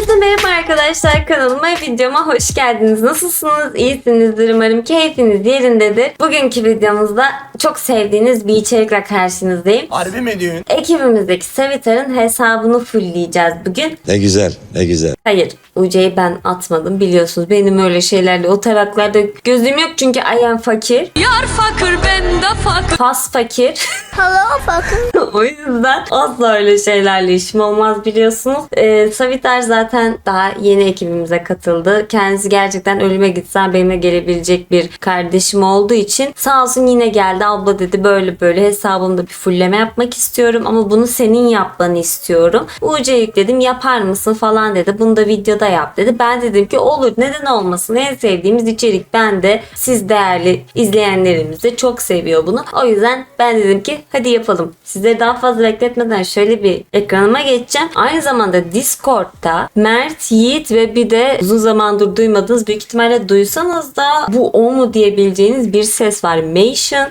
Herkese merhaba arkadaşlar kanalıma videoma hoş geldiniz. Nasılsınız? İyisinizdir umarım keyfiniz yerindedir. Bugünkü videomuzda çok sevdiğiniz bir içerikle karşınızdayım. Harbi mi diyorsun? Ekibimizdeki Savitar'ın hesabını fullleyeceğiz bugün. Ne güzel, ne güzel. Hayır UC'yi ben atmadım biliyorsunuz. Benim öyle şeylerle o taraklarda gözüm yok çünkü I am fakir. Yar fakir ben de fakir. Pas fakir. Hello fucking. o yüzden asla öyle şeylerle işim olmaz biliyorsunuz. Ee, Savitar zaten daha yeni ekibimize katıldı. Kendisi gerçekten ölüme gitsen benimle gelebilecek bir kardeşim olduğu için sağ olsun yine geldi. Abla dedi böyle böyle hesabımda bir fulleme yapmak istiyorum ama bunu senin yapmanı istiyorum. UC yükledim yapar mısın falan dedi. Bunu da videoda yap dedi. Ben dedim ki olur neden olmasın en sevdiğimiz içerik ben de siz değerli izleyenlerimiz de çok seviyor bunu. O yüzden ben dedim ki hadi yapalım. Sizleri daha fazla bekletmeden şöyle bir ekranıma geçeceğim. Aynı zamanda Discord'da Mert, Yiğit ve bir de uzun zamandır duymadığınız büyük ihtimalle duysanız da bu o mu diyebileceğiniz bir ses var. Mation.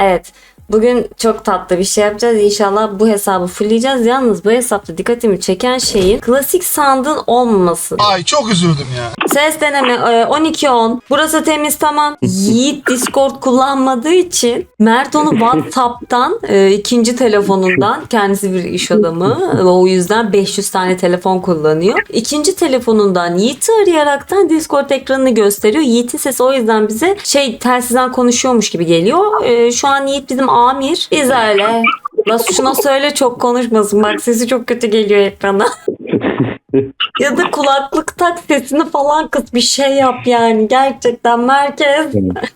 Evet. Bugün çok tatlı bir şey yapacağız. İnşallah bu hesabı fullleyeceğiz. Yalnız bu hesapta dikkatimi çeken şeyin klasik sandığın olmaması. Ay çok üzüldüm ya. Ses deneme e, 12-10. Burası temiz tamam. Yiğit Discord kullanmadığı için Mert onu WhatsApp'tan e, ikinci telefonundan kendisi bir iş adamı o yüzden 500 tane telefon kullanıyor. İkinci telefonundan Yiğit'i arayaraktan Discord ekranını gösteriyor. Yiğit'in sesi o yüzden bize şey telsizden konuşuyormuş gibi geliyor. E, şu an Yiğit bizim amir. Biz öyle. La şuna söyle çok konuşmasın. Bak sesi çok kötü geliyor ekrana. Ya da kulaklık tak sesini falan kıs bir şey yap yani gerçekten merkez.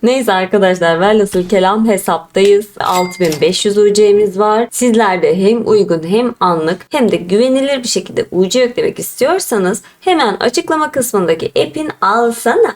Neyse arkadaşlar velhasıl kelam hesaptayız. 6500 UC'miz var. Sizler de hem uygun hem anlık hem de güvenilir bir şekilde UC yüklemek istiyorsanız hemen açıklama kısmındaki app'in alsana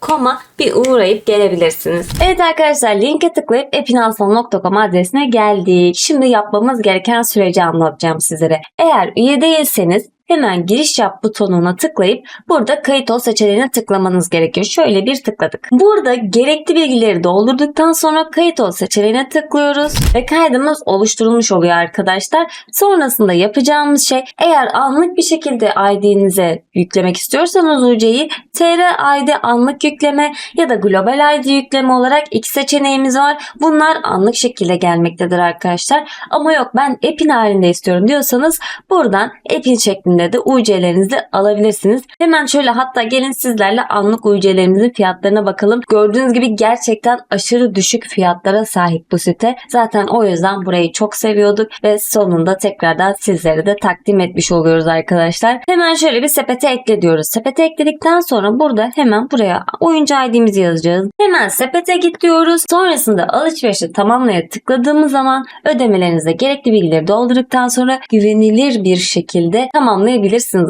.com'a bir uğrayıp gelebilirsiniz. Evet arkadaşlar linke tıklayıp epinalsan.com adresine geldik. Şimdi yapmamız gereken süreci anlatacağım sizlere. Eğer üye değilseniz hemen giriş yap butonuna tıklayıp burada kayıt ol seçeneğine tıklamanız gerekiyor. Şöyle bir tıkladık. Burada gerekli bilgileri doldurduktan sonra kayıt ol seçeneğine tıklıyoruz ve kaydımız oluşturulmuş oluyor arkadaşlar. Sonrasında yapacağımız şey eğer anlık bir şekilde ID'nize yüklemek istiyorsanız UC'yi TR ID anlık yükleme ya da global ID yükleme olarak iki seçeneğimiz var. Bunlar anlık şekilde gelmektedir arkadaşlar. Ama yok ben app'in halinde istiyorum diyorsanız buradan app'in şeklinde de UC'lerinizi alabilirsiniz. Hemen şöyle hatta gelin sizlerle anlık UC'lerimizin fiyatlarına bakalım. Gördüğünüz gibi gerçekten aşırı düşük fiyatlara sahip bu site. Zaten o yüzden burayı çok seviyorduk ve sonunda tekrardan sizlere de takdim etmiş oluyoruz arkadaşlar. Hemen şöyle bir sepete ekle diyoruz. Sepete ekledikten sonra burada hemen buraya oyuncu ID'mizi yazacağız. Hemen sepete git diyoruz. Sonrasında alışverişi tamamlaya tıkladığımız zaman ödemelerinize gerekli bilgileri doldurduktan sonra güvenilir bir şekilde tamamlayabilirsiniz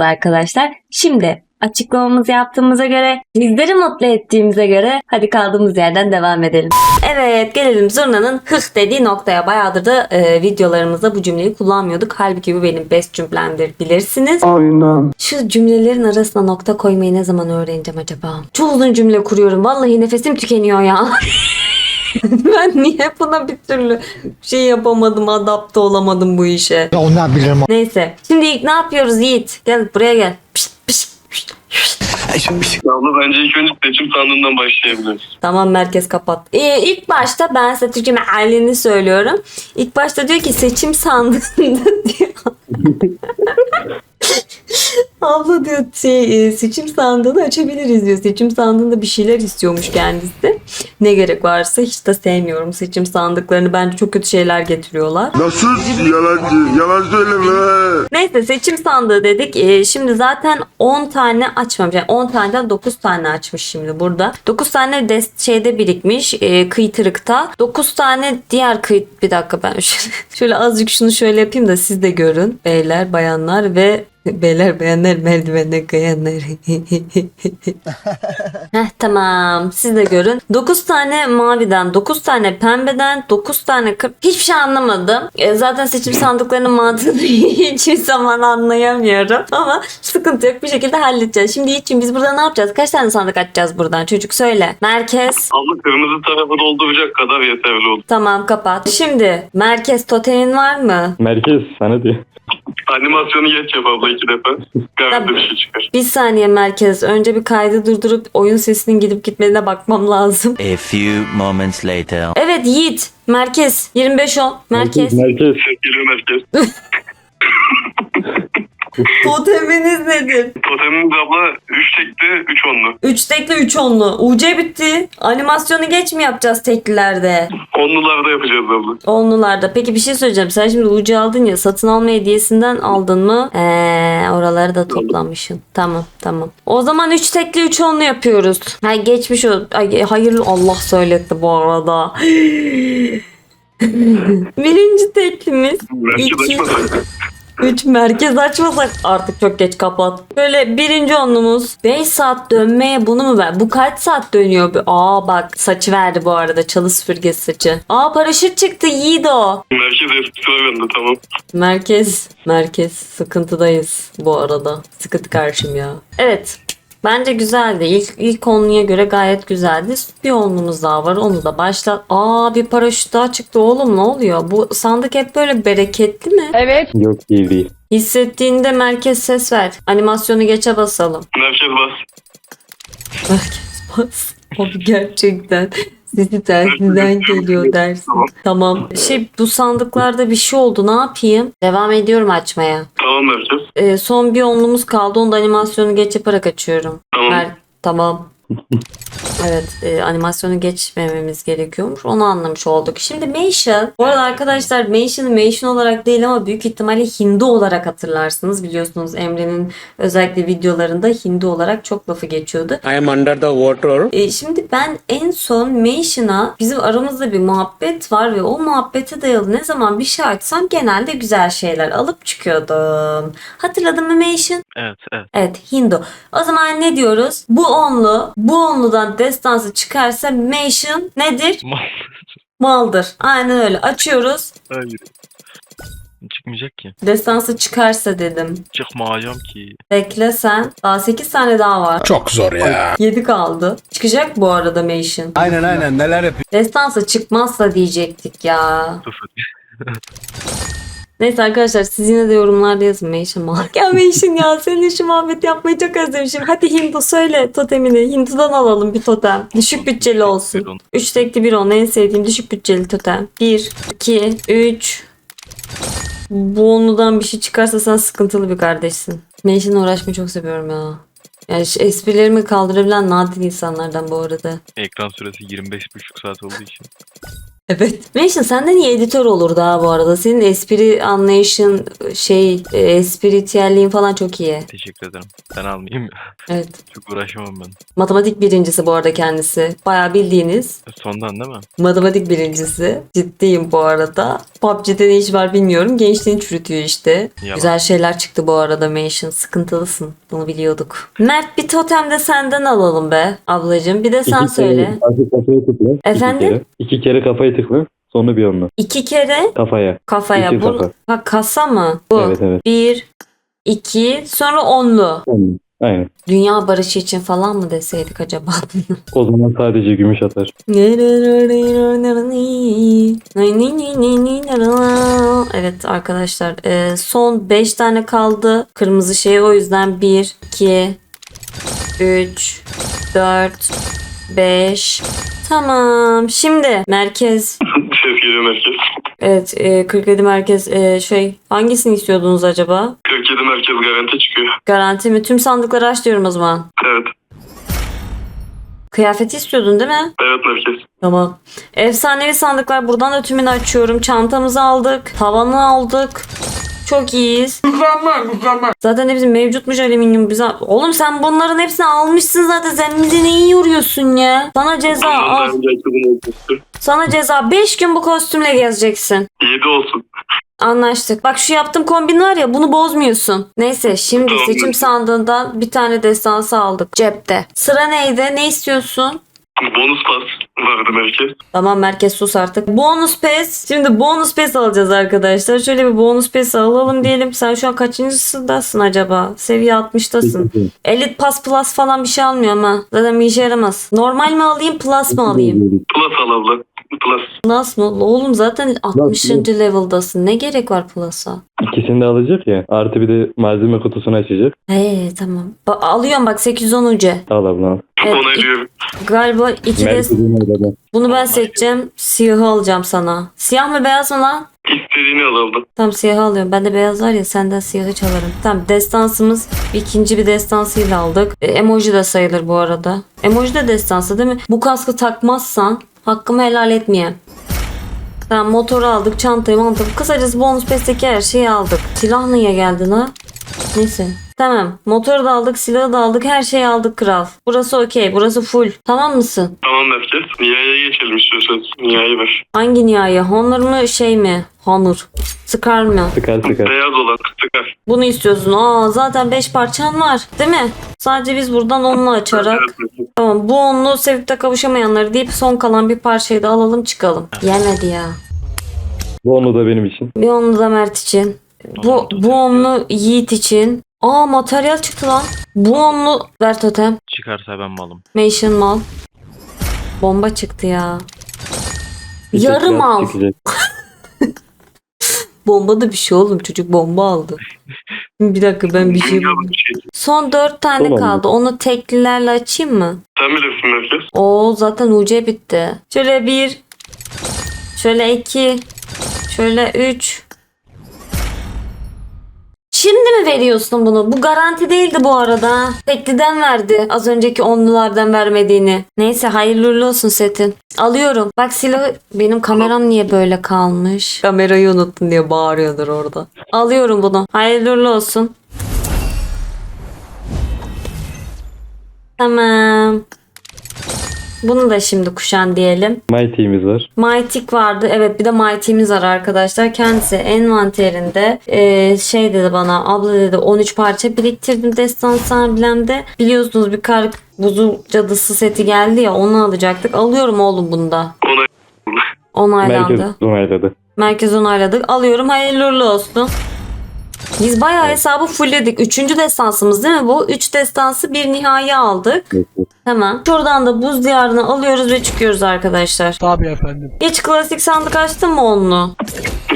arkadaşlar. Şimdi açıklamamızı yaptığımıza göre, bizleri mutlu ettiğimize göre hadi kaldığımız yerden devam edelim. Evet gelelim Zurna'nın hıh dediği noktaya. Bayağıdır da e, videolarımızda bu cümleyi kullanmıyorduk. Halbuki bu benim best cümlemdir bilirsiniz. Aynen. Şu cümlelerin arasına nokta koymayı ne zaman öğreneceğim acaba? Çok uzun cümle kuruyorum. Vallahi nefesim tükeniyor ya. ben niye buna bir türlü şey yapamadım, adapte olamadım bu işe. Ya onlar bilir mi? Neyse. Şimdi ilk ne yapıyoruz Yiğit? Gel buraya gel. Pişt, pişt, pişt, pişt. Abla bence ilk önce seçim sandığından başlayabiliriz. Tamam merkez kapat. Ee, ilk başta ben size Türkçe mealini söylüyorum. İlk başta diyor ki seçim sandığında diyor. Abla diyor şey, e, seçim sandığını açabiliriz diyor. Seçim sandığında bir şeyler istiyormuş kendisi. Ne gerek varsa hiç de sevmiyorum seçim sandıklarını. Bence çok kötü şeyler getiriyorlar. Nasıl yalancı? Yalan söyleme. Neyse seçim sandığı dedik. Ee, şimdi zaten 10 tane açmamış. Yani 10 taneden 9 tane açmış şimdi burada. 9 tane de şeyde birikmiş. E, kıytırıkta. 9 tane diğer kıyıt... Bir dakika ben şöyle, şöyle azıcık şunu şöyle yapayım da siz de görün. Beyler, bayanlar ve Beyler beğenler merdivenden kayanlar. Heh tamam siz de görün. 9 tane maviden, 9 tane pembeden, 9 tane kır... Hiçbir şey anlamadım. E, zaten seçim sandıklarının mantığını hiçbir zaman anlayamıyorum. Ama sıkıntı yok bir şekilde halledeceğiz. Şimdi için biz burada ne yapacağız? Kaç tane sandık açacağız buradan? Çocuk söyle. Merkez. Abla kırmızı tarafı dolduracak kadar yeterli olur. Tamam kapat. Şimdi merkez totemin var mı? Merkez sana diyor. Animasyonu geç yap abla iki defa. Garanti bir şey çıkar. Bir saniye merkez. Önce bir kaydı durdurup oyun sesinin gidip gitmediğine bakmam lazım. A few moments later. Evet Yiğit. Merkez. 25-10. Merkez. Merkez. Sevgili merkez. Toteminiz nedir? Totemimiz abla 3 tekli 3 onlu. 3 tekli 3 onlu. UC bitti. Animasyonu geç mi yapacağız teklilerde? Onlularda yapacağız abla. Onlularda. Peki bir şey söyleyeceğim. Sen şimdi UC aldın ya satın alma hediyesinden aldın mı? Eee oraları da toplamışsın. Tamam tamam. O zaman 3 tekli 3 onlu yapıyoruz. Ha geçmiş o. Ay, hayırlı Allah söyletti bu arada. Birinci teklimiz Merkez İki. açmasak. 3 merkez açmasak artık çok geç kapat. Böyle birinci onlumuz 5 saat dönmeye bunu mu ver? Bu kaç saat dönüyor? Aa bak saçı verdi bu arada çalı süpürgesi saçı. Aa paraşüt çıktı. Merkez eskisi var bende tamam. Merkez, merkez sıkıntıdayız bu arada. Sıkıntı karşım ya. Evet. Bence güzeldi. İlk, ilk onluya göre gayet güzeldi. Bir onlumuz daha var. Onu da başla. Aa bir paraşüt daha çıktı oğlum ne oluyor? Bu sandık hep böyle bereketli mi? Yok değil değil. Hissettiğinde merkez ses ver. Animasyonu geçe basalım. Merkez bas. Merkez bas. Abi gerçekten sesi tersinden geliyor dersin. Tamam. Şey bu sandıklarda bir şey oldu. Ne yapayım? Devam ediyorum açmaya. Tamam merkez. Ee, son bir onlumuz kaldı. Onu da animasyonu geç yaparak açıyorum. Tamam. Mer- tamam. Evet e, animasyonu geçmememiz gerekiyormuş. Onu anlamış olduk. Şimdi Meisha. Bu arada arkadaşlar Meisha'nı Meisha olarak değil ama büyük ihtimalle Hindu olarak hatırlarsınız. Biliyorsunuz Emre'nin özellikle videolarında Hindu olarak çok lafı geçiyordu. I am under the water. E, şimdi ben en son Mation'a bizim aramızda bir muhabbet var ve o muhabbete dayalı ne zaman bir şey açsam genelde güzel şeyler alıp çıkıyordum. Hatırladın mı Mation? Evet evet. Evet Hindu. O zaman ne diyoruz? Bu onlu, bu onludan destansı çıkarsa Mation nedir? Maldır. Aynen öyle. Açıyoruz. Hayır. Çıkmayacak ki. Destansı çıkarsa dedim. Çıkmayacağım ki. Bekle sen. Daha 8 tane daha var. Çok zor ya. 7 kaldı. Çıkacak bu arada Mation. Aynen aynen neler yapıyor. Destansı çıkmazsa diyecektik ya. Sıfır. Neyse arkadaşlar siz yine de yorumlarda yazın Meyşin mal. Ya Meyşin ya senin şu muhabbet yapmayı çok özlemişim. Hadi Hindu söyle totemini. Hindu'dan alalım bir totem. Düşük bütçeli olsun. 3 tekli bir on en sevdiğim düşük bütçeli totem. 1, 2, 3. Bu onudan bir şey çıkarsa sen sıkıntılı bir kardeşsin. Meyşin'le uğraşmayı çok seviyorum ya. Yani şu esprilerimi kaldırabilen nadir insanlardan bu arada. Ekran süresi 25,5 saat olduğu için. Evet. Mention senden iyi editör olur daha bu arada. Senin espri anlayışın şey e, espritüelliğin falan çok iyi. Teşekkür ederim. Ben almayayım. Evet. Çok uğraşamam ben. Matematik birincisi bu arada kendisi. Bayağı bildiğiniz Sondan değil mi? matematik birincisi. Ciddiyim bu arada. PUBG'de ne iş var bilmiyorum. Gençliğini çürütüyor işte. Yalan. Güzel şeyler çıktı bu arada Mention. Sıkıntılısın. Bunu biliyorduk. Mert bir totem de senden alalım be ablacığım. Bir de sen İki söyle. Kere, tıkla. İki Efendim? kere. İki kere kafaya tıkla. Sonra bir onunla. İki kere Kafaya. kafaya. İki Bu, kafa. ha, kasa mı? Bu. Evet evet. Bir, iki, sonra onlu. Onunla. Aynen. Dünya barışı için falan mı deseydik acaba? O zaman sadece gümüş atar. evet arkadaşlar e, son 5 tane kaldı kırmızı şey o yüzden 1 2 3 4 5 Tamam şimdi merkez Ses geliyor merkez. evet e, 47 merkez e, şey hangisini istiyordunuz acaba 47 merkez garanti çıkıyor. garanti mi tüm sandıkları aç diyorum o zaman Evet. kıyafeti istiyordun değil mi Evet merkez. Tamam. Efsanevi sandıklar buradan da tümünü açıyorum. Çantamızı aldık. Tavanı aldık. Çok iyiyiz. Zaten hepsi mevcutmuş alüminyum bize. Oğlum sen bunların hepsini almışsın zaten. Sen bizi neyi yoruyorsun ya? Sana ceza al. Sana ceza. 5 gün bu kostümle gezeceksin. 7 olsun. Anlaştık. Bak şu yaptığım kombin var ya bunu bozmuyorsun. Neyse şimdi Tamam. seçim sandığından bir tane destansı aldık cepte. Sıra neydi? Ne istiyorsun? Bonus pas vardı merkez. Tamam merkez sus artık. Bonus pes. Şimdi bonus pes alacağız arkadaşlar. Şöyle bir bonus pes alalım diyelim. Sen şu an kaçıncısındasın acaba? Seviye 60'tasın. Elite Pass Plus falan bir şey almıyorum ha. Zaten bir işe yaramaz. Normal mi alayım plus mı alayım? Plus al abla. Plus. Mı? Oğlum zaten 60. level'dasın. Ne gerek var Plus'a? İkisini de alacak ya. Artı bir de malzeme kutusunu açacak. He tamam. Ba- alıyorum bak 810 ucu. Al abla. Evet, Onaylıyorum. Galiba iki de bunu ben seçeceğim. Siyahı alacağım sana. Siyah mı beyaz mı lan? İstediğini al abla. Tamam siyahı alıyorum. Ben de beyaz var ya senden siyahı çalarım. Tamam destansımız ikinci bir destansıyla aldık. E, emoji de sayılır bu arada. Emoji de destansı değil mi? Bu kaskı takmazsan hakkımı helal etmeyeyim. Tamam motoru aldık, çantayı mantığı. Kısacası bonus pesteki her şeyi aldık. Silah niye geldi la? Neyse. Tamam. Motoru da aldık, silahı da aldık, her şeyi aldık kral. Burası okey, burası full. Tamam mısın? Tamam merkez. Nihayeye geçelim istiyorsanız. Nihai ver. Hangi nihai? Honor mu şey mi? Honor. Sıkar mı? Sıkar sıkar. Beyaz olan sıkar. Bunu istiyorsun. Aa zaten 5 parçan var. Değil mi? Sadece biz buradan onunla açarak. Tamam bu onlu sevip de kavuşamayanları deyip son kalan bir parçayı da alalım çıkalım. Yemedi ya. Bu onu da benim için. Bir onlu da Mert için. Bu, bu onlu Yiğit için. Aa materyal çıktı lan. Bu onlu ver totem. Çıkarsa ben malım. Mansion mal. Bomba çıktı ya. Bir Yarım al. çıkacak. Bomba da bir şey oğlum. Çocuk bomba aldı. bir dakika ben bir şey. Son 4 tane Son kaldı. Onu teklilerle açayım mı? Sen bilirsin merkez. Oo zaten UC bitti. Şöyle bir. Şöyle iki. Şöyle üç. Şimdi mi veriyorsun bunu? Bu garanti değildi bu arada. Tekliden verdi. Az önceki onlulardan vermediğini. Neyse hayırlı uğurlu olsun setin. Alıyorum. Bak silahı benim kameram niye böyle kalmış? Kamerayı unuttun diye bağırıyordur orada. Alıyorum bunu. Hayırlı uğurlu olsun. Tamam. Bunu da şimdi kuşan diyelim. Mighty'miz var. Mytik vardı. Evet bir de Mighty'miz var arkadaşlar. Kendisi envanterinde e, şey dedi bana abla dedi 13 parça biriktirdim destansı amblemde. Biliyorsunuz bir kar buzu cadısı seti geldi ya onu alacaktık. Alıyorum oğlum bunu da. Onay. Onaylandı. Merkez onayladı. Merkez onayladık. Alıyorum. Hayırlı uğurlu olsun. Biz bayağı hesabı fullledik. Üçüncü destansımız değil mi bu? Üç destansı bir nihai aldık. Tamam. Şuradan da buz diyarını alıyoruz ve çıkıyoruz arkadaşlar. Tabii efendim. Hiç klasik sandık açtın mı onu?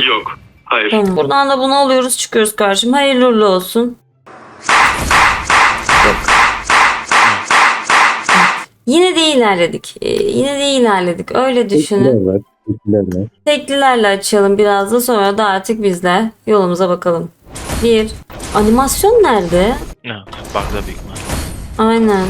Yok. Hayır. Tamam. Buradan da bunu alıyoruz çıkıyoruz karşım. Hayırlı uğurlu olsun. Yok. Yine de ilerledik. Ee, yine de ilerledik. Öyle düşünün. Tekliler var. Tekliler var. Teklilerle açalım biraz da sonra da artık bizle yolumuza bakalım. Bir. Animasyon nerede? Ne? Bak da büyük mal. Aynen.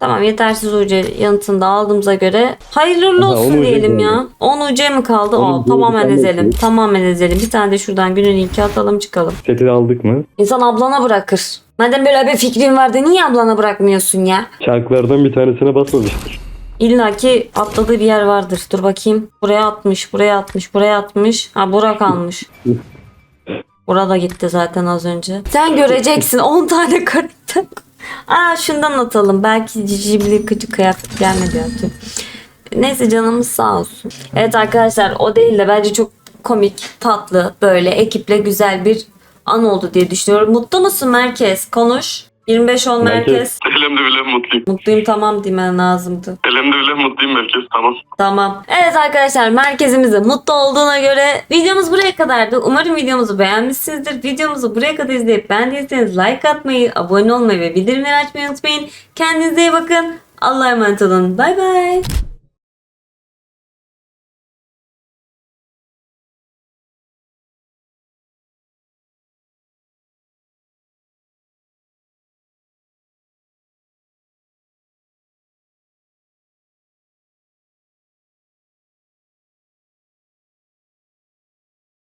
Tamam yetersiz UC yanıtını da aldığımıza göre hayırlı Aha, olsun UC diyelim ya. kaldı. 10 UC mi kaldı? Aa, bir tamamen ezelim. eksik. Tamamen ezelim. Bir tane de şuradan günün linki atalım çıkalım. Seti aldık mı? İnsan ablana bırakır. Madem böyle bir fikrin vardı niye ablana bırakmıyorsun ya? Çarklardan bir tanesine basmamıştır. İlla ki atladığı bir yer vardır. Dur bakayım. Buraya atmış, buraya atmış, buraya atmış. Ha bura kalmış. Burada gitti zaten az önce. Sen göreceksin 10 tane karakter. Aa şundan atalım. Belki cicibli kıcı kıyafet gelmedi. Tüh. Neyse canımız sağ olsun. Evet arkadaşlar o değil de bence çok komik, tatlı, böyle ekiple güzel bir an oldu diye düşünüyorum. Mutlu musun Merkez? Konuş. 25-10 Merkez. Merkez. Elhamdülillah mutluyum. Mutluyum tamam demen lazımdı. Elhamdülillah mutluyum merkez. Tamam. Tamam. Evet arkadaşlar merkezimizde mutlu olduğuna göre videomuz buraya kadardı. Umarım videomuzu beğenmişsinizdir. Videomuzu buraya kadar izleyip beğendiyseniz like atmayı, abone olmayı ve bildirimleri açmayı unutmayın. Kendinize iyi bakın. Allah'a emanet olun. Bay bay.